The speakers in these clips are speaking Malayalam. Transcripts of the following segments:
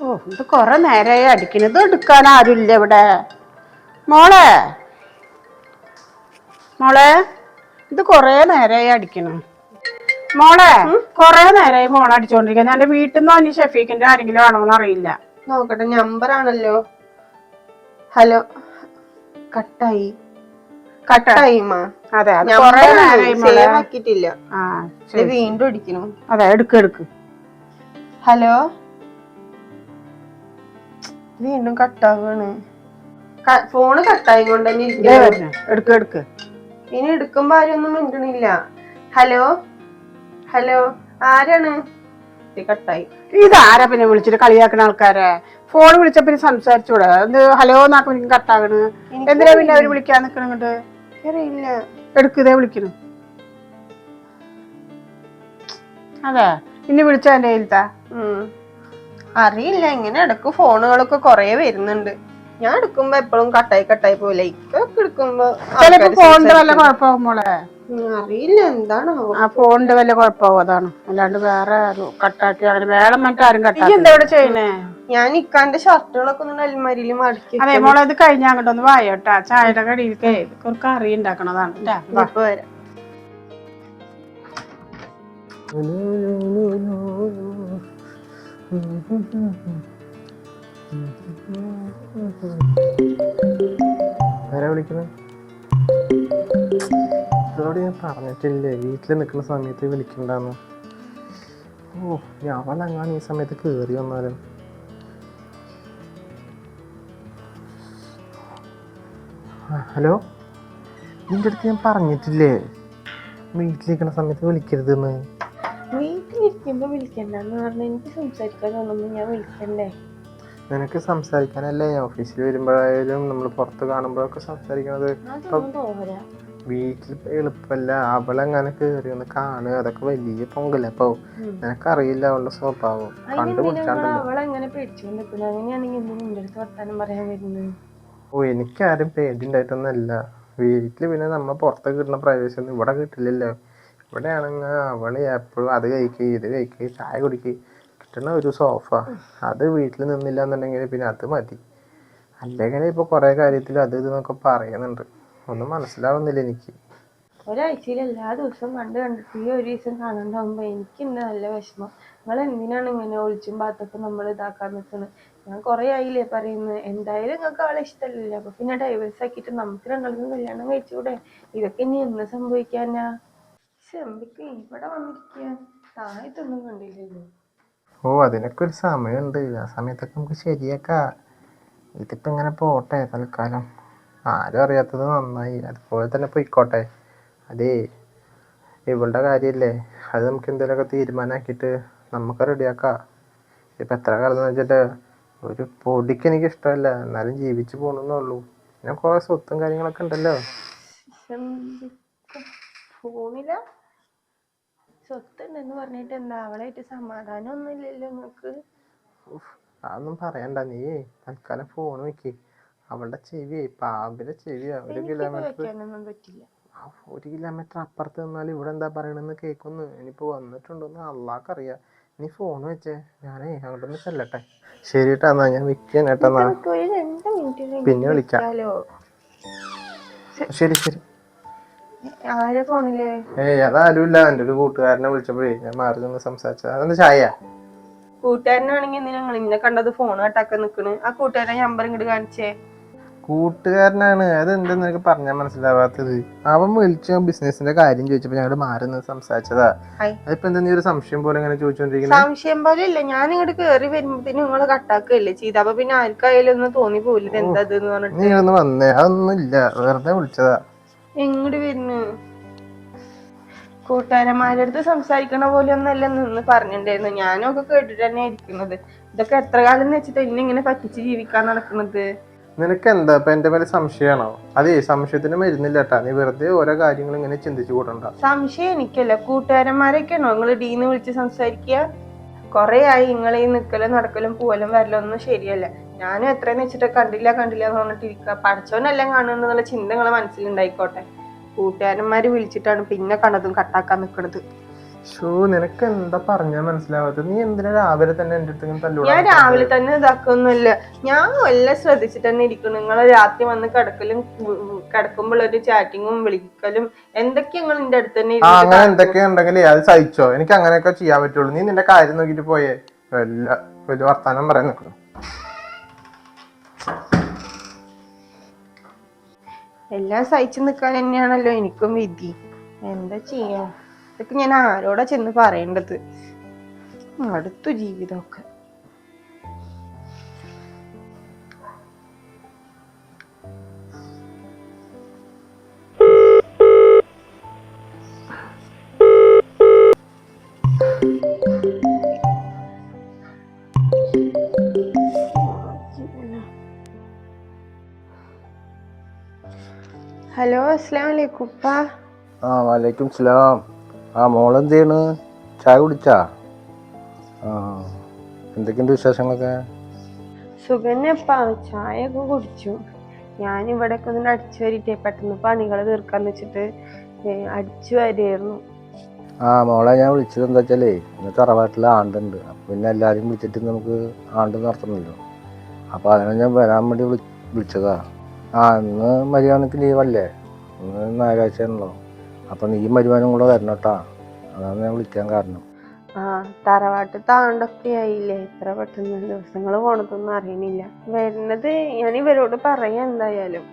ഓ ഇത് കുറെ നേരമായി അടിക്കുന്നത് എടുക്കാൻ ആരുമില്ല ഇവിടെ. മോളെ. മോളെ ഇത് കുറേ നേരമായി അടിക്കണം. മോളെ കൊറേ നേരമായി മോളെ അടിച്ചോണ്ടിരിക്കുന്നത് എന്റെ വീട്ടിൽ നിന്ന് അനി ഷെഫീഖിന്റെ ആരെങ്കിലും ആണോന്ന് അറിയില്ല. നോക്കട്ടെ നമ്പർ ആണല്ലോ. ഹലോ കട്ടായി. കട്ടായി അതെ കൊറേ നേരമായി മോളെ. ആക്കിയിട്ടില്ല. വീണ്ടും അടിക്കണം. അതെ എടുക്ക് എടുക്ക്. ഹലോ വീണ്ടും കട്ടാവാണ്. ഫോണ് കട്ടായി കൊണ്ട് തന്നെ എടുക്ക് എടുക്ക്. ഇനി എടുക്കുമ്പോ ആരൊന്നും മിണ്ടണില്ല. ഹലോ? ഹലോ? ആരാണ്? ഇത് കട്ടായി. ഇതാരാ പിന്നെ വിളിച്ചിട്ട് കളിയാക്കുന്ന ആൾക്കാരെ? ഫോൺ വിളിച്ച പിന്നെ സംസാരിച്ചൂടെ? എന്ത് ഹലോ എന്നാക്കും എനിക്ക് കട്ടാകണ് എന്തിനാ പിന്നെ അവർ വിളിക്കാൻ നിക്കണങ്ങട്ട് അറിയില്ല എടുക്കതേ വിളിക്കുന്നു അതെ. ഇനി വിളിച്ചാ എന്റെ കയ്യിലത്താ. അറിയില്ല ഇങ്ങനെ ഇടയ്ക്ക് ഫോണുകളൊക്കെ കൊറേ വരുന്നുണ്ട്. ഞാൻ എടുക്കുമ്പോ എപ്പോഴും കട്ടായി കട്ടായി പോലെ ഇക്കൊക്കെ എടുക്കുമ്പോ ഫോണിന്റെ വല്ല കുഴപ്പമാകുമ്പോളെ അറിയില്ല എന്താണോ ആ ഫോണിന്റെ വല്ല കുഴപ്പമാകും അതാണ്. അല്ലാണ്ട് വേറെ കട്ടാക്കി അങ്ങനെ വേണം മറ്റാരും കട്ടാക്കി എന്താ ഇവിടെ ചെയ്യണേ? ഞാൻ ഇക്കാന്റെ ഷർട്ടുകളൊക്കെ ഒന്ന് അൽമാരിയിൽ മടക്കി അതെ മോളെ ഇത് കഴിഞ്ഞ അങ്ങോട്ടൊന്ന് വായോട്ടാ ചായയുടെ കടിയിലേക്ക് ഒരു കറി ഉണ്ടാക്കണതാണ്. ഇപ്പൊ വരാം. ആരാ വിളിക്കുന്നത് ഇതോട് ഞാൻ പറഞ്ഞിട്ടില്ലേ വീട്ടിൽ നിൽക്കുന്ന സമയത്ത് വിളിക്കണ്ടെന്ന്. ഓ ഞാൻ അങ്ങാണ് ഈ സമയത്ത് കയറി വന്നാലും. ഹലോ? നിന്റെ അടുത്ത് ഞാൻ പറഞ്ഞിട്ടില്ലേ വീട്ടിലിരിക്കുന്ന സമയത്ത് വിളിക്കരുതെന്ന്. വീട്ടിലിരിക്കുമ്പോ വിളിക്കണ്ടെന്ന് പറഞ്ഞ എനിക്ക് സംസാരിക്കാൻ തോന്നുമ്പോ ഞാൻ വിളിക്കണ്ടേ? നിനക്ക് സംസാരിക്കാനല്ലേ? ഓഫീസിൽ വരുമ്പോഴായാലും നമ്മൾ പുറത്ത് കാണുമ്പോഴൊക്കെ സംസാരിക്കണത് അതൊന്നും പോരാ വീട്ടിൽ എളുപ്പമല്ല അവളെങ്ങനെ കയറി ഒന്ന് കാണുക. അതൊക്കെ വലിയ പൊങ്കല. അപ്പൊ നിനക്കറിയില്ല അവളുടെ സ്വഭാവം. കണ്ടു പിടിച്ചാണ്ടല്ലോ അവളെങ്ങനെ പേടിച്ചുകൊണ്ട് നിൽക്കുന്നത് അങ്ങനെയാണെങ്കിൽ എന്തിനും നിന്റെ അടുത്ത് വർത്താനം പറയാൻ വരുന്നത്? ഓ എനിക്കാരും പേടിണ്ടായിട്ടൊന്നല്ല വീട്ടിൽ പിന്നെ നമ്മൾ പുറത്ത് കിട്ടുന്ന പ്രൈവസി ഒന്നും ഇവിടെ കിട്ടില്ലല്ലോ. ഇവിടെയാണെങ്കിൽ അവൾ എപ്പോഴും അത് കഴിക്കുക ഇത് കഴിക്കുക ചായ കുടിക്കുക കിട്ടണ ഒരു സോഫ അത് വീട്ടിൽ നിന്നില്ല എന്നുണ്ടെങ്കിൽ പിന്നെ അത് മതി. അല്ലെങ്കിൽ ഇപ്പൊ കുറേ കാര്യത്തിൽ അത് ഇത് എന്നൊക്കെ പറയുന്നുണ്ട്. ഒന്നും മനസ്സിലാവുന്നില്ല എനിക്ക്. ഒരാഴ്ചയിൽ എല്ലാ ദിവസവും കണ്ട് കണ്ടിട്ട് ഈ ഒരു ദിവസം കാണണ്ടാവുമ്പോ എനിക്കുണ്ട് നല്ല വിഷമം. നിങ്ങൾ എന്തിനാണ് ഇങ്ങനെ ഒളിച്ചും പാത്തൊക്കെ നമ്മൾ ഇതാക്കാൻ നിൽക്കുന്നത് ഞാൻ കുറെ ആയില്ലേ പറയുന്നത് എന്തായാലും നിങ്ങൾക്ക് അവളെ ഇഷ്ടമല്ലല്ലോ അപ്പൊ പിന്നെ ഡൈവേഴ്സ് ആക്കിയിട്ട് നമുക്ക് രണ്ടാൾക്കും കല്യാണം കഴിച്ചുകൂടെ ഇതൊക്കെ ഇനി എന്ന് സംഭവിക്കാനാ? ചെമ്പിക്ക് ഇവിടെ വന്നിരിക്കുക താഴത്തൊന്നും കണ്ടില്ലല്ലോ. ഓ അതിനൊക്കെ ഒരു സമയമുണ്ട്. ആ സമയത്തൊക്കെ നമുക്ക് ശരിയാക്കാം. ഇതിപ്പോ ഇങ്ങനെ പോട്ടെ തൽക്കാലം. ആരും അറിയാത്തത് നന്നായി. അതുപോലെ തന്നെ പോയിക്കോട്ടെ. അതേ ഇവളുടെ കാര്യമല്ലേ അത് നമുക്ക് എന്തെങ്കിലുമൊക്കെ തീരുമാനമാക്കിയിട്ട് നമുക്ക് റെഡിയാക്കാം. ഇപ്പം എത്ര കാലം എന്ന് വെച്ചിട്ട് ഒരു പൊടിക്ക് എനിക്ക് ഇഷ്ടമല്ല എന്നാലും ജീവിച്ചു പോകണമെന്നുള്ളൂ പിന്നെ കുറേ സ്വത്തും കാര്യങ്ങളൊക്കെ ഉണ്ടല്ലോ. ഫോണില? സ്വത്തുണ്ടെന്ന് പറഞ്ഞിട്ട് എന്താ? അവളായിട്ട് സമാധാനം ഒന്നും ഇല്ലല്ലോ നിങ്ങൾക്ക് ഉഫ്, അതൊന്നും പറയണ്ട. നീ തൽക്കാലം ഫോൺ വെക്ക്. അവളുടെ ചെവി പാമ്പിന്റെ ചെവിയാ ഒരു കിലോമീറ്റർ വെക്കാനൊന്നും പറ്റില്ല. ഒരു കിലോമീറ്റർ അപ്പുറത്ത് നിന്നാൽ ഇവിടെ എന്താ പറയണെന്ന് കേൾക്കുന്നു. ഇനിയിപ്പോ വന്നിട്ടുണ്ടോന്ന് അള്ളാഹ്ക്കറിയാം. നീ ഫോൺ വെച്ചേ. ഞാനേ അങ്ങോട്ടൊന്ന് ചെല്ലട്ടെ. ശരി കേട്ടാ എന്നാ ഞാൻ വെക്കാൻ കേട്ടാ നമുക്ക് പിന്നെ വിളിക്കാം. ശരി ശരി. ആരെ ഫോണിൽ? ഏയ് അതാരുമില്ല. എന്റെ ഒരു കൂട്ടുകാരനെ വിളിച്ചപ്പോഴേ ഞാൻ മാറി നിന്ന് സംസാരിച്ച അതെന്താ ചായ? കൂട്ടുകാരനാണെങ്കിൽ നിങ്ങൾ ഇന്നെ കണ്ടത് ഫോൺ കട്ടാക്കാൻ നിക്കണ്? ആ കൂട്ടുകാരൻ നമ്പർ ഇങ്ങോട്ട് കാണിച്ചേ. കൂട്ടുകാരനാണ്. അതെന്താന്ന് എനിക്ക് പറഞ്ഞാൽ മനസ്സിലാവാത്തത്. അവൻ വിളിച്ച ബിസിനസിന്റെ കാര്യം ചോദിച്ചപ്പോ ഞങ്ങൾ മാറി നിന്ന് സംസാരിച്ചതാ. അതിപ്പോ എന്താ നീ ഒരു സംശയം പോലെ ഇങ്ങനെ ചോദിച്ചോണ്ടിരിക്കുന്നത് സംശയം പോലെ ഇല്ല. ഞാൻ ഇങ്ങോട്ട് കേറി വരുമ്പോഴത്തേനും നിങ്ങൾ കട്ടാക്കുകയല്ലേ ചെയ്ത. അപ്പൊ പിന്നെ ആർക്കായാലും ഒന്ന് തോന്നി പോയില്ല എന്താ പറഞ്ഞിട്ട്. നീ ഒന്ന് വന്നേ. അതൊന്നും ഇല്ല. വെറുതെ വിളിച്ചതാ. എങ്ങോട്ട് വരുന്നു? കൂട്ടുകാരന്മാരുടെ അടുത്ത് സംസാരിക്കണ പോലെ ഒന്നല്ല നിന്ന് പറഞ്ഞിട്ടുണ്ടായിരുന്നു ഞാനും ഒക്കെ കേട്ടിട്ട് തന്നെ ഇരിക്കുന്നത്. ഇതൊക്കെ എത്ര കാലം എന്ന് വെച്ചിട്ട് എന്നെ ഇങ്ങനെ പറ്റിച്ച് ജീവിക്കാൻ നടക്കുന്നത്? നിനക്ക് എന്താ ഇപ്പൊ എന്റെ മേലെ സംശയമാണോ? അതേ സംശയത്തിന് മരുന്നില്ല കേട്ടാ. നീ വെറുതെ ഓരോ കാര്യങ്ങൾ ഇങ്ങനെ ചിന്തിച്ചു കൂടണ്ട. സംശയം എനിക്കല്ല. കൂട്ടുകാരന്മാരൊക്കെയാണോ നിങ്ങൾ ഡീന്ന് വിളിച്ച് സംസാരിക്കുക? കൊറേ ആയി നിങ്ങളീ ഈ നിക്കലും നടക്കലും പോലും വരലൊന്നും ശരിയല്ല. ഞാനും എത്രയെന്ന് വെച്ചിട്ട് കണ്ടില്ല കണ്ടില്ല എന്ന് പറഞ്ഞിട്ട് ഇരിക്കുക പഠിച്ചവനെല്ലാം കാണുന്നുള്ള ചിന്ത നിങ്ങളെ മനസ്സിലുണ്ടായിക്കോട്ടെ കൂട്ടുകാരന്മാര് വിളിച്ചിട്ടാണ് പിന്നെ കണ്ടതും കട്ടാക്കാൻ നിൽക്കുന്നത് ഷോ നിനക്ക് എന്താ പറഞ്ഞാ മനസ്സിലാവാത്തത്? നീ എന്തിനാ രാവിലെ തന്നെ എന്റെ അടുത്ത് ഞാൻ രാവിലെ തന്നെ ഇതാക്കൊന്നുമില്ല. ഞാൻ എല്ലാം ശ്രദ്ധിച്ചിട്ട് തന്നെ ഇരിക്കും നിങ്ങൾ രാത്രി വന്ന് കിടക്കലും കിടക്കുമ്പോൾ ഒരു ചാറ്റിങ്ങും വിളിക്കലും എന്തൊക്കെ നിങ്ങൾ എന്റെ അടുത്ത് തന്നെ ആ ഇരുന്നിട്ട് അങ്ങനെ എന്തൊക്കെ ഉണ്ടെങ്കിലേ അത് സഹിച്ചോ. എനിക്ക് അങ്ങനെയൊക്കെ ചെയ്യാൻ പറ്റുള്ളൂ. നീ നിന്റെ കാര്യം നോക്കിട്ട് പോയേ. വല്ല വലിയ വർത്താനം പറയാൻ നിൽക്കണം എല്ലാം സഹിച്ചു നിൽക്കാൻ തന്നെയാണല്ലോ എനിക്കും വിധി. എന്താ ചെയ്യാ? ഇതൊക്കെ ഞാൻ ആരോടാ ചെന്ന് പറയേണ്ടത്? അടുത്തു ജീവിതമൊക്കെ. ആ വലൈക്കും സ്ലാം. ആ മോളെന്ത് ചെയ്യണ് ചായ കുടിച്ചാ? ആ എന്തൊക്കെയുണ്ട് വിശേഷങ്ങളൊക്കെ? സുഗന്യപ്പാ ചായയൊക്കെ കുടിച്ചു. ഞാൻ ഇവിടെ ഒക്കെ ഒന്ന് അടിച്ചു വരിട്ടേ പെട്ടെന്ന് പണികൾ തീർക്കാന്ന് വെച്ചിട്ട് അടിച്ചു വരികയായിരുന്നു ആ മോളെ ഞാൻ വിളിച്ചത് എന്താ വെച്ചാലേ ഇന്ന് തറവാട്ടിൽ ആണ്ടുണ്ട്. അപ്പം പിന്നെ എല്ലാവരും വിളിച്ചിട്ട് നമുക്ക് ആണ്ട് നടത്തണമല്ലോ. അപ്പോൾ അതിനെ ഞാൻ വരാൻ വേണ്ടി വിളി വിളിച്ചതാ. ആ ഇന്ന് മര്യാദയ്ക്ക് ലീവല്ലേ? ഇന്ന് ഞായറാഴ്ചയാണല്ലോ അപ്പം നീ മരുവാനും കൂടെ വരണം കേട്ടാ. അതാണ് ഞാൻ വിളിക്കാൻ കാരണം. ആ തറവാട്ട് താണ്ടൊക്കെ ആയില്ലേ? എത്ര പെട്ടെന്ന് ദിവസങ്ങൾ പോണതൊന്നും അറിയണില്ല. വരുന്നത് ഞാൻ ഇവരോട് പറയാം എന്തായാലും.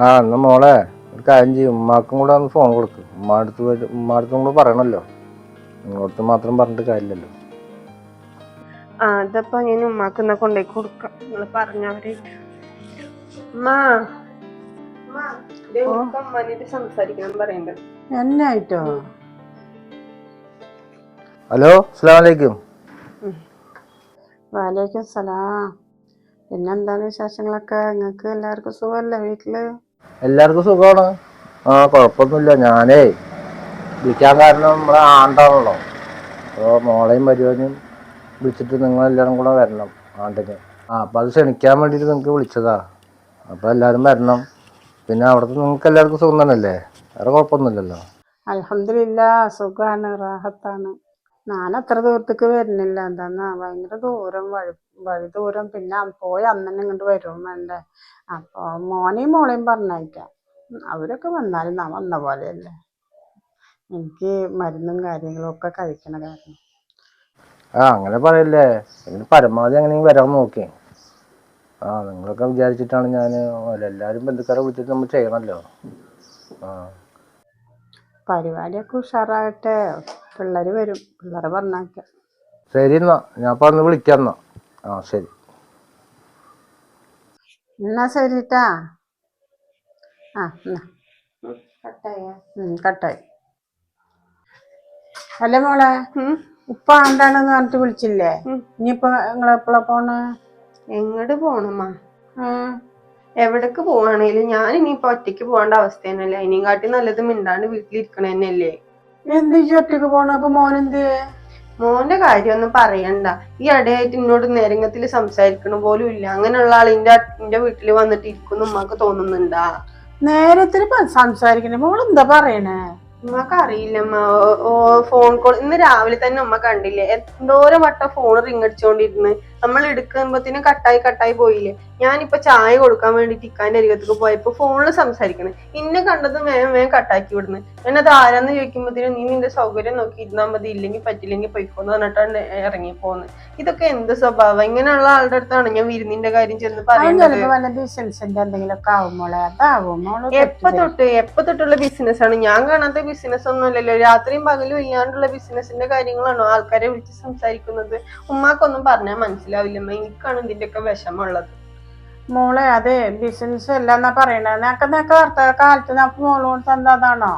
ആ എന്നാ മോളെ ഒരു കാര്യം ചെയ്യും. ഉമ്മാക്കും കൂടെ ഒന്ന് ഫോൺ കൊടുക്കും. ഉമ്മാടുത്ത് ഉമ്മാടുത്തും വരും കൂടെ പറയണല്ലോ. നിങ്ങളടുത്ത് മാത്രം പറഞ്ഞിട്ട് കാര്യമില്ലല്ലോ. ആ അതപ്പോ ഞാൻ ഉമ്മാക്ക് എന്നാ കൊണ്ടുപോയി കൊടുക്കാം. നിങ്ങൾ പറഞ്ഞവരെ. ഉമ്മാ ഉമ്മാ, എന്നായിട്ടോ ഹലോ അസ്സാം വലൈക്കും വാലേക്കും സലാം. പിന്നെന്താണ് വിശേഷങ്ങളൊക്കെ? നിങ്ങൾക്ക് എല്ലാവർക്കും സുഖമല്ലേ വീട്ടിൽ? എല്ലാവർക്കും സുഖമാണ് ആ കുഴപ്പമൊന്നുമില്ല ഞാനേ വിളിക്കാൻ കാരണം നമ്മളെ ആണ്ടാണല്ലോ. അപ്പോൾ മോളെയും മരുവനും വിളിച്ചിട്ട് നിങ്ങളെല്ലാവരും കൂടെ വരണം ആണ്ടിന്. ആ അപ്പോൾ അത് ക്ഷണിക്കാൻ വേണ്ടിയിട്ട് നിങ്ങൾക്ക് വിളിച്ചതാ. അപ്പോൾ എല്ലാവരും വരണം. പിന്നെ അവിടുത്തെ നിങ്ങൾക്ക് എല്ലാവർക്കും സുഖം തന്നെയല്ലേ? വേറെ കുഴപ്പമൊന്നുമില്ലല്ലോ. അലഹമില്ല സുഖാണ് റാഹത്താണ്. ഞാൻ അത്ര ദൂരത്തേക്ക് വരുന്നില്ല. എന്താന്നാ ഭയങ്കര ദൂരം വഴി വഴി ദൂരം. പിന്നെ പോയി അന്നെ ഇങ്ങോട്ട് വരും വേണ്ടേ. അപ്പോൾ മോനെയും മോളെയും പറഞ്ഞയക്കാം. അവരൊക്കെ വന്നാലും നാ വന്ന പോലെയല്ലേ. എനിക്ക് മരുന്നും കാര്യങ്ങളും ഒക്കെ കഴിക്കണ കാരണം. ആ അങ്ങനെ പറയല്ലേ. പരമാവധി അങ്ങനെ വരാൻ നോക്കി. ആ നിങ്ങളൊക്കെ വിചാരിച്ചിട്ടാണ് ഞാൻ എല്ലാവരും ബന്ധുക്കാരെ വിളിച്ചിട്ട് നമ്മൾ ചെയ്യണമല്ലോ ആ. പരിപാടിയൊക്കെ ഉഷാറാകട്ടെ. പിള്ളേർ വരും. പിള്ളേരെ പറഞ്ഞാക്ക. ശരി എന്നാ. ഞാൻ അപ്പോൾ അന്ന് വിളിക്കാം എന്നാ. ആ ശരി. എന്നാ ശരിട്ടാ. ആ എന്നാ. കട്ടായി. അല്ല മോളെ? ഉപ്പ ആണ്ടാണെന്ന് പറഞ്ഞിട്ട് വിളിച്ചില്ലേ? ഇനിയിപ്പോ നിങ്ങളെപ്പോഴാ പോണ്? എങ്ങോട്ട് പോണമ്മാ എവിടേക്ക് പോവാണേലും ഞാൻ ഇനിയിപ്പൊ ഒറ്റയ്ക്ക് പോകേണ്ട അവസ്ഥ തന്നെയല്ലേ ഇനിയും കാട്ടി നല്ലത് മിണ്ടാണ്ട് വീട്ടിലിരിക്കണ തന്നെയല്ലേ എന്ത് ഒറ്റയ്ക്ക് പോണ? അപ്പൊ മോനെന്ത് മോന്റെ കാര്യമൊന്നും പറയണ്ട. ഈ ഇടയായിട്ട് എന്നോട് നേരങ്ങത്തിൽ സംസാരിക്കണ പോലും ഇല്ല. അങ്ങനെയുള്ള ആൾ എന്റെ എന്റെ വീട്ടിൽ വന്നിട്ട് ഇരിക്കുന്നു ഉമ്മക്ക് തോന്നുന്നുണ്ടാ? നേരത്തിൽ സംസാരിക്കണേ. മോൾ എന്താ പറയണേ? ഉമ്മക്ക് അറിയില്ലമ്മ ഫോൺ കോൾ. ഇന്ന് രാവിലെ തന്നെ ഉമ്മ കണ്ടില്ലേ? എന്തോരം വട്ടം ഫോൺ റിങ് അടിച്ചോണ്ടിരുന്ന്. നമ്മൾ എടുക്കുമ്പോഴത്തേനും കട്ടായി കട്ടായി പോയില്ലേ? ഞാനിപ്പോ ചായ കൊടുക്കാൻ വേണ്ടി ഇക്കാന്റെ അരികത്തേക്ക് പോയപ്പോ ഫോണിൽ സംസാരിക്കണേ. ഇന്നെ കണ്ടത് വേഗം വേഗം കട്ടാക്കി വിടുന്നു. ഞാനത് ആരാന്ന് ചോദിക്കുമ്പോഴത്തേനും നീ നിന്റെ സൗകര്യം നോക്കി ഇരുന്നാൽ മതി ഇല്ലെങ്കിൽ പറ്റില്ലെങ്കിൽ പൊയ്ക്കോന്ന് പറഞ്ഞിട്ടാണ് ഇറങ്ങി പോകുന്നത് ഇതൊക്കെ എന്ത് സ്വഭാവം? ഇങ്ങനെയുള്ള ആളുടെ അടുത്താണ് ഞാൻ വിരുന്നിന്റെ കാര്യം ചെന്ന് പറയുന്നത്. എപ്പ തൊട്ട് എപ്പ തൊട്ടുള്ള ബിസിനസ് ആണ് ഞാൻ കാണാത്ത ബിസിനസ് ഒന്നും അല്ലല്ലോ രാത്രിയും പകലും ഇല്ലാണ്ടുള്ള ബിസിനസിന്റെ കാര്യങ്ങളാണോ ആൾക്കാരെ വിളിച്ച് സംസാരിക്കുന്നത്? ഉമ്മാക്കൊന്നും പറഞ്ഞാൽ മനസ്സിലാവില്ലമ്മ എനിക്കാണ് ഇതിന്റെ ഒക്കെ വിഷമമുള്ളത്. മോളെ അതെ ബിസിനസ് അല്ല എന്നാ പറയണേ. നിനക്ക് കാലത്ത് മോളോട് തന്നതാണോ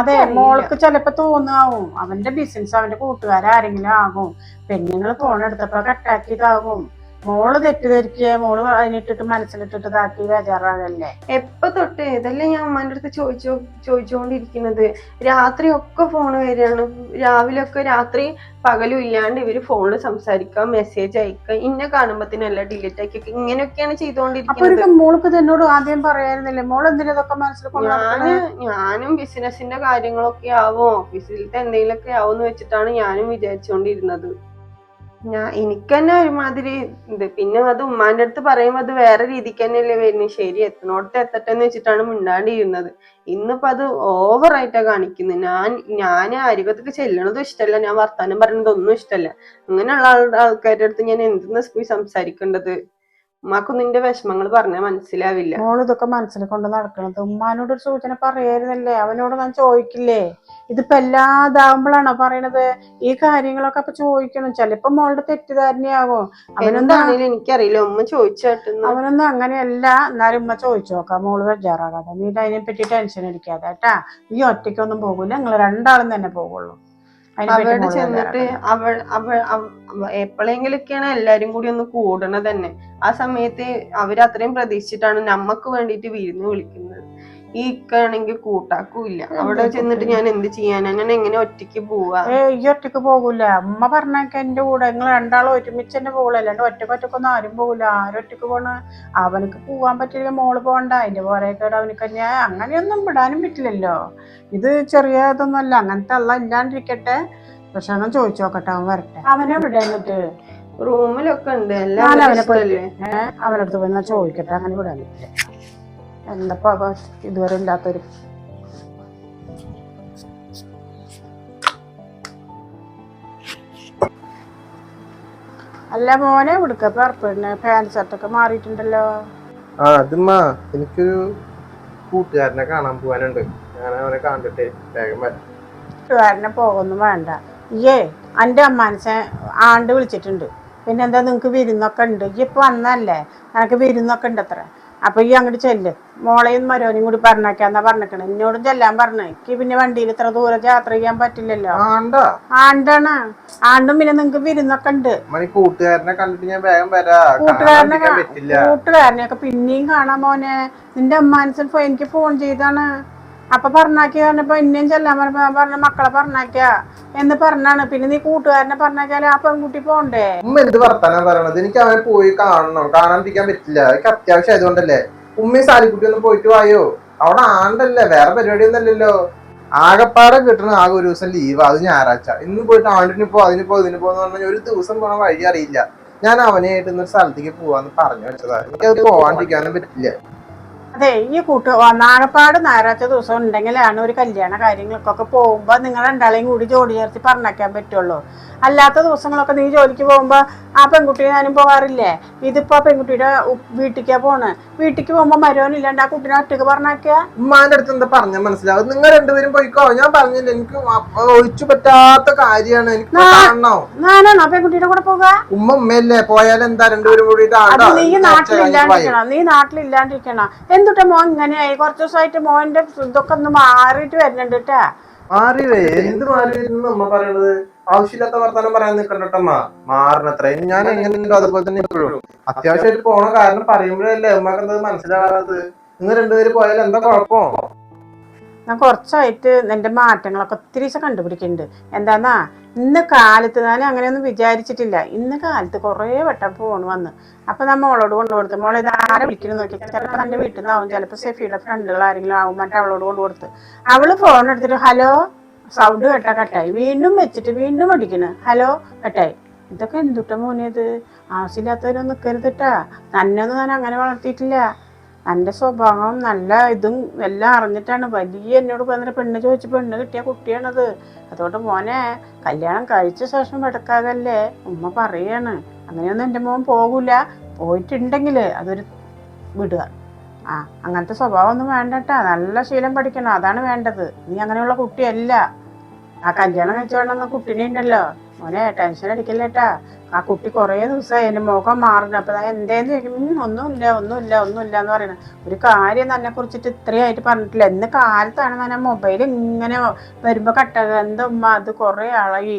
അതെ മോൾക്ക് ചിലപ്പോ തോന്നാവും. അവന്റെ ബിസിനസ് അവന്റെ കൂട്ടുകാരാരെങ്കിലും ആകും. പെണ്ണുങ്ങൾ ഫോൺ എടുത്തപ്പോ കട്ടാക്കിയതാകും. മോൾ തെറ്റിദ്ധരിക്കുക മോൾ അതിനിട്ടിട്ട് മനസ്സിലിട്ടിട്ട് ഇതാക്കി ബേജാറാകല്ലേ? എപ്പൊ തൊട്ട് ഇതല്ലേ ഞാൻ അമ്മാന്റെ അടുത്ത് ചോദിച്ചോ ചോദിച്ചുകൊണ്ടിരിക്കുന്നത് രാത്രി ഒക്കെ ഫോൺ വരികയാണ്. രാവിലെ ഒക്കെ രാത്രി പകലും ഇല്ലാണ്ട് ഇവർ ഫോണിൽ സംസാരിക്കുക മെസ്സേജ് അയക്കുക ഇന്നെ അല്ല ഡിലീറ്റ് ആക്കി. ഇങ്ങനെയൊക്കെയാണ് ചെയ്തുകൊണ്ടിരിക്കുന്നത് മോൾക്ക് എന്നോട് ആദ്യം പറയായിരുന്നില്ലേ? മോൾ എന്തിനാ ഇതൊക്കെ മനസ്സിൽ ഞാൻ ഞാനും ബിസിനസിന്റെ കാര്യങ്ങളൊക്കെ ആവും ഓഫീസിലത്തെ എന്തെങ്കിലുമൊക്കെ ആവും എന്ന് വെച്ചിട്ടാണ് ഞാനും വിചാരിച്ചുകൊണ്ടിരുന്നത് ഞാൻ എനിക്ക് തന്നെ ഒരുമാതിരി ഇത്. പിന്നെ അത് ഉമ്മാന്റെ അടുത്ത് പറയുമ്പോ അത് വേറെ രീതിക്ക് തന്നെയല്ലേ വരുന്നത് ശരി എത്തണോടത്ത് എത്തട്ടെ എന്ന് വെച്ചിട്ടാണ് മിണ്ടാണ്ടിരുന്നത്. ഇന്നിപ്പോ അത് ഓവറായിട്ടാ കാണിക്കുന്നത് ഞാൻ ഞാൻ ആരോഗ്യത്തിൽ ചെല്ലണതും ഇഷ്ടമല്ല ഞാൻ വർത്താനം പറയുന്നതൊന്നും ഇഷ്ടമല്ല അങ്ങനെയുള്ള ആൾ ആൾക്കാരുടെ അടുത്ത് ഞാൻ എന്തെന്ന് പോയി സംസാരിക്കേണ്ടത്? ഉമ്മാക്കൊന്നും നിന്റെ വിഷമങ്ങൾ പറഞ്ഞാൽ മനസ്സിലാവില്ല. മോൾ ഇതൊക്കെ മനസ്സിൽ കൊണ്ട് നടക്കണത്. ഉമ്മാനോട് ഒരു സൂചന പറയായിരുന്നല്ലേ? അവനോട് ഞാൻ ചോദിക്കില്ലേ? ഇതിപ്പോ എല്ലാതാവുമ്പോഴാണോ പറയണത്? ഈ കാര്യങ്ങളൊക്കെ അപ്പൊ ചോദിക്കണം. ചിലപ്പോ മോളുടെ തെറ്റിദ്ധാരണയാകും. അവനൊന്നും എനിക്കറിയില്ല. ഉമ്മ ചോദിച്ചാട്ടെന്ന് അവനൊന്നും അങ്ങനെയല്ല. എന്നാലും ഉമ്മ ചോദിച്ചു നോക്കാം. മോൾ ബെജാറാകാതെ. നീ അതിനെ പറ്റി ടെൻഷൻ അടിക്കാതെ കേട്ടാ. നീ ഒറ്റയ്ക്കൊന്നും പോകൂല. നിങ്ങൾ രണ്ടാളും തന്നെ പോകുള്ളൂ അവിടെ ചെന്നിട്ട്. അവൾ അവൾ എപ്പോഴെങ്കിലൊക്കെയാണ് എല്ലാരും കൂടി ഒന്ന് കൂടണ തന്നെ ആ സമയത്ത് അവരത്രയും പ്രതീക്ഷിച്ചിട്ടാണ് നമ്മക്ക് വേണ്ടിയിട്ട് വിരുന്ന് വിളിക്കുന്നത് ഈ ഇക്കാണെങ്കിൽ കൂട്ടാക്കൂല്ല അവിടെ ചെന്നിട്ട് ഞാൻ എന്ത് ചെയ്യാൻ അങ്ങനെ എങ്ങനെ ഒറ്റയ്ക്ക് പോവാ? ഏ ഈ ഒറ്റയ്ക്ക് പോകൂല. അമ്മ പറഞ്ഞേക്ക എന്റെ കൂടെ. നിങ്ങൾ രണ്ടാളും ഒരുമിച്ച് തന്നെ പോകുള്ളൂ അല്ലാണ്ട് ഒറ്റയ്ക്ക് ഒറ്റക്കൊന്നും ആരും പോകൂല. ആരും ഒറ്റയ്ക്ക് പോണ അവനക്ക് പോവാൻ പറ്റില്ല മോൾ പോകണ്ട അതിന്റെ പുറകെ അവനക്ക് ഞാൻ അങ്ങനെയൊന്നും വിടാനും പറ്റില്ലല്ലോ. ഇത് ചെറിയ ഇതൊന്നും അല്ല അങ്ങനത്തെ അല്ല ഇല്ലാണ്ടിരിക്കട്ടെ. പക്ഷെ അങ്ങനെ ചോദിച്ചു നോക്കട്ടെ അവൻ വരട്ടെ. അവനെ വിടാൻ എന്നിട്ട്. റൂമിലൊക്കെ ഉണ്ട്. എല്ലാം അവനെ അവനടുത്ത് പോയി ചോദിക്കട്ടെ അങ്ങനെ വിടാൻ പറ്റില്ല. എന്തപ്പോ അവ ഇതുവരെ ഇല്ലാത്തൊരു അല്ല മോനെ ഇവിടുക്ക പറപ്പിടുന്ന പാന്റ് ഷർട്ടൊക്കെ മാറിയിട്ടുണ്ടല്ലോ. ആ അതുമ്മാ എനിക്കൊരു കൂട്ടുകാരനെ കാണാൻ പോവാനുണ്ട്. ഞാൻ അവനെ കണ്ടിട്ട് വേഗം വരാം. കൂട്ടുകാരനെ പോകുന്നു വേണ്ട. ഏ എന്റെ അമ്മാനസെ ആണ്ട് വിളിച്ചിട്ടുണ്ട്. പിന്നെന്താ നിങ്ങക്ക് വിരുന്നൊക്കെ ഉണ്ട്? ഈ ഇപ്പൊ വന്നല്ലേ നിനക്ക് വിരുന്നൊക്കെ ഉണ്ട് അത്ര അപ്പൊ ഈ അങ്ങോട്ട് ചെല്ല്. മോളെയും മരോനെയും കൂടി പറഞ്ഞേക്കാന്നാ പറഞ്ഞേക്കണേ. എന്നോടും ചെല്ലാൻ പറഞ്ഞു. എനിക്ക് പിന്നെ വണ്ടിയിൽ ഇത്ര ദൂരം യാത്ര ചെയ്യാൻ പറ്റില്ലല്ലോ. ആണ്ടാ? ആണ്ടാണ്. ആണ്ടും പിന്നെ നിങ്ങക്ക് വിരുന്നൊക്കെ ഉണ്ട് കൂട്ടുകാരനെ കണ്ടിട്ട് ഞാൻ വേഗം കൂട്ടുകാരനെ കൂട്ടുകാരനെയൊക്കെ പിന്നെയും കാണാൻ മോനെ. നിന്റെ അമ്മാനസൻ എനിക്ക് ഫോൺ ചെയ്താണ്. അപ്പൊ പറഞ്ഞാക്കി പറഞ്ഞപ്പോ ഇന്നേം ചെല്ലാൻ പറഞ്ഞപ്പോ ഞാൻ പറഞ്ഞ മക്കളെ പറഞ്ഞാക്ക എന്ന് പറഞ്ഞാണ്. പിന്നെ നീ കൂട്ടുകാരനെ പറഞ്ഞാക്കാൽ ആ പെൺകുട്ടി പോണ്ടേ? ഉമ്മ എന്ത് വർത്താനം പറയണത്? എനിക്ക് അവനെ പോയി കാണണം. കാണാണ്ടിരിക്കാൻ പറ്റില്ല. എനിക്ക് അത്യാവശ്യം ആയതുകൊണ്ടല്ലേ. ഉമ്മയും സാലിക്കുട്ടി ഒന്ന് പോയിട്ട് വായോ? അവിടെ ആണ്ടല്ലേ. വേറെ പരിപാടിയൊന്നും അല്ലല്ലോ. ആകെപ്പാടെ കിട്ടണ ആകെ ഒരു ദിവസം ലീവ് അത് ഞായറാഴ്ച. ഇന്ന് പോയിട്ട് ആണ്ടിന് പോ അതിന് പോ ഇതിന് പോന്ന് പറഞ്ഞാൽ ഒരു ദിവസം പോണ വഴി അറിയില്ല. ഞാൻ അവനായിട്ട് ഇന്നൊരു സ്ഥലത്തേക്ക് പോവാന്ന് പറഞ്ഞു വെച്ചതാ. അത് പോവാണ്ടിരിക്കാനും പറ്റില്ല. അതെ ഈ കൂട്ട് നാഗപ്പാട് ഞായറാഴ്ച ദിവസം ഉണ്ടെങ്കിലാണ് ഒരു കല്യാണ കാര്യങ്ങൾക്കൊക്കെ പോകുമ്പോ നിങ്ങൾ രണ്ടാളെയും കൂടി ജോലി ചേർത്ത് പറഞ്ഞേക്കാൻ പറ്റുള്ളൂ. അല്ലാത്ത ദിവസങ്ങളൊക്കെ നീ ജോലിക്ക് പോകുമ്പോ ആ പെൺകുട്ടിയെ ഞാനും പോകാറില്ലേ? ഇതിപ്പോ ആ പെൺകുട്ടിയുടെ വീട്ടിക്കാ വീട്ടിലേക്കാ പോണ്. വീട്ടിക്ക് പോകുമ്പോ മരവനില്ലാണ്ട് ആ കുട്ടീനെ ഒറ്റയ്ക്ക് പറഞ്ഞാക്കിയാ ഉമ്മാന്റെ അടുത്ത് എന്താ പറഞ്ഞ മനസ്സിലാവും? നിങ്ങൾ രണ്ടുപേരും പോയിക്കോ. ഞാൻ പറഞ്ഞില്ല എനിക്ക് ഒഴിച്ചു പറ്റാത്ത കാര്യമാണ്. എനിക്ക് കാണണോ? ഞാനാണോ ആ പെൺകുട്ടിയുടെ കൂടെ പോകുക ഉമ്മ ഉമ്മയല്ലേ? പോയാലെന്താ? രണ്ടുപേരും കൂടിയിട്ട് നീ നാട്ടിലില്ലാണ്ടിരിക്കണം നീ നാട്ടിലില്ലാണ്ടിരിക്കണം. എന്തുട്ടാ മോൻ ഇങ്ങനെയായി. കുറച്ച് ദിവസമായിട്ട് മോന്റെ ഇതൊക്കെ ഒന്ന് മാറിയിട്ട് വരുന്നുണ്ട് കേട്ടാ മാറിയേ എന്ത് മാറിയിരുന്നു അമ്മ പറയണത്? ആവശ്യമില്ലാത്ത വർത്താനം പറയാൻ നിൽക്കണ്ടമ്മ മാറണത്ര. ഞാൻ എങ്ങനെയുണ്ടോ അതുപോലെ തന്നെ ഇപ്പോഴും. അത്യാവശ്യമായിട്ട് പോണ കാരണം പറയുമ്പോഴല്ലേ അമ്മക്കെന്തത് മനസ്സിലാകാത്തത്. നിങ്ങൾ രണ്ടുപേര് പോയാൽ എന്താ കുഴപ്പം? ഞാൻ കുറച്ചായിട്ട് എന്റെ മാറ്റങ്ങളൊക്കെ ഒത്തിരി കണ്ടുപിടിക്കുന്നുണ്ട് എന്താന്നാ ഇന്ന് കാലത്ത് ഞാൻ അങ്ങനെയൊന്നും വിചാരിച്ചിട്ടില്ല. ഇന്ന് കാലത്ത് കുറേ വട്ടം ഫോൺ വന്ന്. അപ്പം നമ്മ മോളോട് കൊണ്ടുകൊടുത്ത് മോളെ ഇത് ആരെ വിളിക്കുന്നു നോക്കി. ചിലപ്പോൾ എന്റെ വീട്ടിൽ നിന്നാവും ചിലപ്പോൾ സെഫിയുടെ ഫ്രണ്ടുകൾ ആരെങ്കിലും ആവും മറ്റേ അവളോട് കൊണ്ടു കൊടുത്ത് അവൾ ഫോൺ എടുത്തിട്ട് ഹലോ സൗണ്ട് കേട്ടാ കട്ടായി. വീണ്ടും വെച്ചിട്ട് വീണ്ടും അടിക്കണ്. ഹലോ കട്ടായി. ഇതൊക്കെ എന്തുട്ട മോനേത്? ആവശ്യമില്ലാത്തവരൊന്നും നിൽക്കരുതിട്ടാ നന്നൊന്നും ഞാൻ അങ്ങനെ വളർത്തിയിട്ടില്ല. എന്റെ സ്വഭാവം നല്ല ഇതും എല്ലാം അറിഞ്ഞിട്ടാണ്. വലിയ എന്നോട് പറഞ്ഞ പെണ്ണ് ചോദിച്ച് പെണ്ണ് കിട്ടിയ കുട്ടിയാണത്. അതുകൊണ്ട് മോനെ കല്യാണം കഴിച്ച ശേഷം വെടക്കാകല്ലേ ഉമ്മ പറയാണ്. അങ്ങനെയൊന്നും എന്റെ മോൻ പോകൂല. പോയിട്ടുണ്ടെങ്കിൽ അതൊരു വിടുക. ആ അങ്ങനത്തെ സ്വഭാവം ഒന്നും വേണ്ടട്ടാ. നല്ല ശീലം പഠിക്കണം. അതാണ് വേണ്ടത്. നീ അങ്ങനെയുള്ള കുട്ടിയല്ല. ആ കല്യാണം കഴിച്ചു വേണമെന്ന കുട്ടീനെ ഉണ്ടല്ലോ. മോനെ ടെൻഷൻ അടിക്കില്ലേട്ടാ. ആ കുട്ടി കുറേ ദിവസമായി എന്റെ മുഖം മാറുന്നു. അപ്പൊ എന്തേന്ന് ചോദിക്കും. ഒന്നും ഒന്നുമില്ല ഒന്നുമില്ല ഒന്നുമില്ല എന്ന് പറയണ ഒരു കാര്യം തന്നെ കുറിച്ചിട്ട് ഇത്രയായിട്ട് പറഞ്ഞിട്ടില്ല. ഇന്ന് കാലത്താണ് ഞാൻ മൊബൈൽ ഇങ്ങനെ വരുമ്പോ കട്ടക എന്താ ഉമ്മ അത് കുറേ അളകി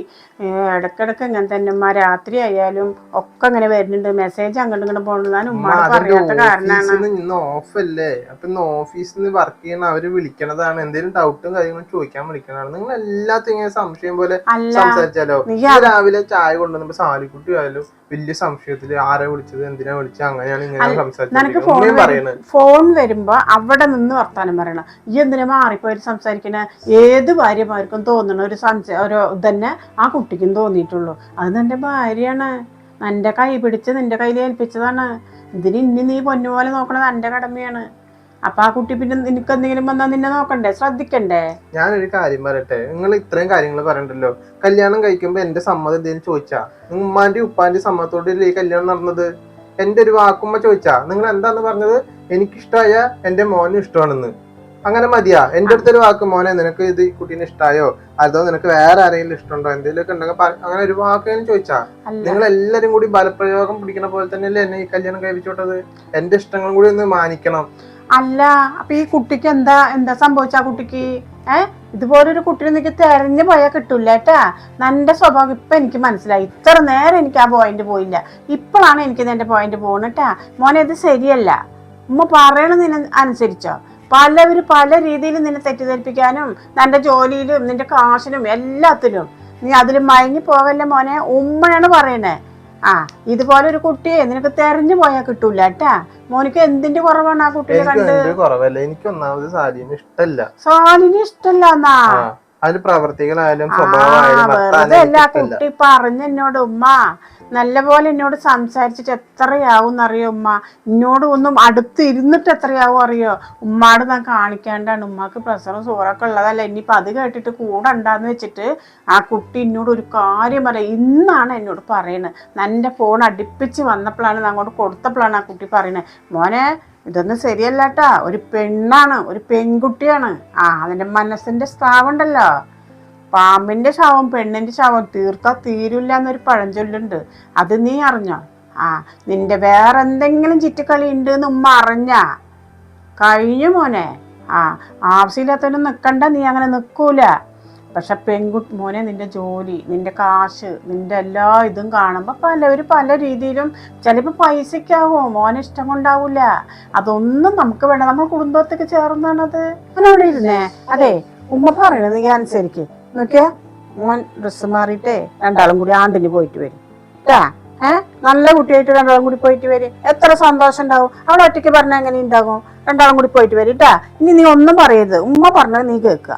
ഇടക്കിടക്ക് ഇങ്ങനെ തന്നെ ഉമ്മ. രാത്രി ആയാലും ഒക്കെ ഇങ്ങനെ വരുന്നുണ്ട്. മെസ്സേജ് അങ്ങോട്ടും ഇങ്ങോട്ടും പോകുന്നത് ഞാൻ ഉമ്മ, പറയാത്ത കാരണമാണ് ഓഫല്ലേ അപ്പൊ ഇന്ന് ഓഫീസിൽ നിന്ന് വർക്ക് ചെയ്യണ അവർ വിളിക്കണതാണ്. എന്തെങ്കിലും ഡൗട്ടും കാര്യങ്ങളും ചോദിക്കാൻ വിളിക്കണതാണ്. നിങ്ങൾ എല്ലാത്തിനും സംശയം പോലെ സംസാരിച്ചാലോ? നീ രാവിലെ ചായ കൊണ്ടുവന്നപ്പോ സാലിക്കുട്ടി ആയാലും വലിയ സംശയത്തിൽ ആരെ വിളിച്ചത് എന്തിനാ വിളിച്ചത് അങ്ങനെയാണ് ഇങ്ങനെ സംസാരിക്കുന്നത് സംസാരിച്ചത് ഫോൺ ഉമ്മയും ഫോൺ വരുമ്പോ അവിടെ നിന്ന് വർത്താനം പറയണം ഈ എന്തിനാ മാറിപ്പോയി സംസാരിക്കണ? ഏത് ഭാര്യമാർക്കും തോന്നണ ഒരു സംശയം ഒരു ഇതന്നെ ആ കുട്ടിക്കും തോന്നിയിട്ടുള്ളൂ. അത് നിന്റെ ഭാര്യയാണ്. നിന്റെ കൈ പിടിച്ച് നിന്റെ കയ്യിൽ ഏൽപ്പിച്ചതാണ്. ഇതിന് ഇനി നീ പൊന്നുപോലെ നോക്കണത് എന്റെ കടമയാണ്. അപ്പൊ ആ കുട്ടി പിന്നെ നിനക്ക് എന്തെങ്കിലും വന്നാൽ നിന്നെ നോക്കണ്ടേ? ശ്രദ്ധിക്കണ്ടേ? ഞാനൊരു കാര്യം പറയട്ടെ. നിങ്ങൾ ഇത്രയും കാര്യങ്ങൾ പറയണ്ടല്ലോ. കല്യാണം കഴിക്കുമ്പോ എന്റെ സമ്മതം എന്തെങ്കിലും ചോദിച്ചാ? ഉമ്മാന്റെ ഉപ്പാന്റെ സമ്മതത്തോടെ ഈ കല്യാണം നടന്നത്? എന്റെ ഒരു വാക്കുമ്മ ചോദിച്ചാ? നിങ്ങൾ എന്താന്ന് പറഞ്ഞത്? എനിക്കിഷ്ടമായ എന്റെ മോനും ഇഷ്ടമാണെന്ന്. അങ്ങനെ മതിയാ. എന്റെ അടുത്തൊരു വാക്ക് മോനെ നിനക്ക് ഇത് ഈ കുട്ടീനെ ഇഷ്ടായോ? അതോ നിനക്ക് വേറെ ആരെങ്കിലും ഇഷ്ടമുണ്ടോ? എന്തെങ്കിലുമൊക്കെ ഉണ്ടെങ്കിൽ അങ്ങനെ ഒരു വാക്ക് ചോദിച്ചാ? നിങ്ങൾ എല്ലാരും കൂടി ബലപ്രയോഗം പിടിക്കുന്ന പോലെ തന്നെയല്ലേ എന്നെ ഈ കല്യാണം കഴിപ്പിച്ചോട്ടത് എന്റെ ഇഷ്ടങ്ങളും കൂടി ഒന്ന് മാനിക്കണം. അല്ല അപ്പൊ ഈ കുട്ടിക്ക് എന്താ എന്താ സംഭവിച്ച കുട്ടിക്ക്? ഏ? ഇതുപോലൊരു കുട്ടിനെ എനിക്ക് തെരഞ്ഞു പോയാൽ കിട്ടൂല കേട്ടാ. നിന്റെ സ്വഭാവം ഇപ്പൊ എനിക്ക് മനസ്സിലായി. ഇത്ര നേരം എനിക്ക് ആ പോയിന്റ് പോയില്ല. ഇപ്പോഴാണ് എനിക്ക് നിന്റെ പോയിന്റ് പോകണട്ടാ മോനെ ഇത് ശരിയല്ല. ഉമ്മ പറയണതിന് അനുസരിച്ചോ. പലവര് പല രീതിയിൽ നിന്നെ തെറ്റിദ്ധരിപ്പിക്കാനും നിന്റെ ജോലിയിലും നിന്റെ കാശിനും എല്ലാത്തിലും. നീ അതിലും മയങ്ങി പോകല്ലേ മോനെ? ഉമ്മയാണ് പറയണേ. ആ ഇതുപോലെ ഒരു കുട്ടിയെ നിനക്ക് തെരഞ്ഞു പോയാൽ കിട്ടൂല കേട്ടാ മോനിക്ക് എന്തിന്റെ കുറവാണ് ആ കുട്ടിയെ കണ്ട്? കുറവല്ല? എനിക്ക് ഒന്നാമത് സാലിന് ഇഷ്ടല്ല. സാലിന് ഇഷ്ടല്ല എന്നാ ആ, അതിന് പ്രവർത്തികളായാലും ആ സ്വഭാവമായാലും വെറുതെ അല്ല കുട്ടി പറഞ്ഞെന്നോട് ഉമ്മ. നല്ല പോലെ എന്നോട് സംസാരിച്ചിട്ട് എത്രയാവും അറിയോ ഉമ്മ? എന്നോട് ഒന്നും അടുത്ത് ഇരുന്നിട്ട് എത്രയാവും അറിയോ? ഉമ്മാട് ഞാൻ കാണിക്കാണ്ടാണ്. ഉമ്മാക്ക് പ്രസവം സോറൊക്കെ ഉള്ളതല്ല. ഇനിയിപ്പോൾ അത് കേട്ടിട്ട് കൂടെ ഉണ്ടാന്ന് വെച്ചിട്ട് ആ കുട്ടി എന്നോട് ഒരു കാര്യം പറയാം ഇന്നാണ് എന്നോട് പറയണത് എന്റെ ഫോൺ അടുപ്പിച്ച് വന്നപ്പോഴാണ് ഞാൻ അങ്ങോട്ട് കൊടുത്തപ്പോഴാണ് ആ കുട്ടി പറയണത് മോനെ ഇതൊന്നും ശരിയല്ല കേട്ടാ ഒരു പെണ്ണാണ്. ഒരു പെൺകുട്ടിയാണ്. ആ അതിന്റെ മനസ്സിന്റെ സ്ഥാവുണ്ടല്ലോ പാമ്പിന്റെ ശവം പെണ്ണിന്റെ ശവം തീർത്താ തീരില്ല എന്നൊരു പഴഞ്ചൊല്ലുണ്ട് അത് നീ അറിഞ്ഞോ? ആ നിന്റെ വേറെ എന്തെങ്കിലും ചുറ്റിക്കളി ഉണ്ട് എന്ന് ഉമ്മ അറിഞ്ഞ? കഴിഞ്ഞു മോനെ. ആ ആവശ്യമില്ലാത്തവനും നിൽക്കണ്ട നീ അങ്ങനെ നിൽക്കൂല പക്ഷെ പെൺകുട്ടി മോനെ നിന്റെ ജോലി നിന്റെ കാശ് നിന്റെ എല്ലാ ഇതും കാണുമ്പോൾ പലവരും പല രീതിയിലും ചിലപ്പോൾ പൈസയ്ക്കാവോ. മോനെ ഇഷ്ടം കൊണ്ടാവൂല അതൊന്നും നമുക്ക് വേണ്ട. നമ്മൾ കുടുംബത്തേക്ക് ചേർന്നാണത്. അവനവിടെ ഇരുന്നേ. അതെ ഉമ്മ പറയണത് ഞാൻ അനുസരിക്ക്. നോക്കിയാ മോൻ ഡ്രസ്സ് മാറിയിട്ടേ രണ്ടാളും കൂടി ആണ്ടിന് പോയിട്ട് വരും. കേട്ടാ ഏഹ് നല്ല കുട്ടിയായിട്ട് രണ്ടാളും കൂടി പോയിട്ട് വരും. എത്ര സന്തോഷം ഉണ്ടാവും. അവിടെ ഒറ്റയ്ക്ക് പറഞ്ഞാൽ എങ്ങനെ ഉണ്ടാകും? രണ്ടാളും കൂടി പോയിട്ട് വരും കേട്ടാ ഇനി നീ ഒന്നും പറയരുത്. ഉമ്മ പറഞ്ഞത് നീ കേൾക്കുക.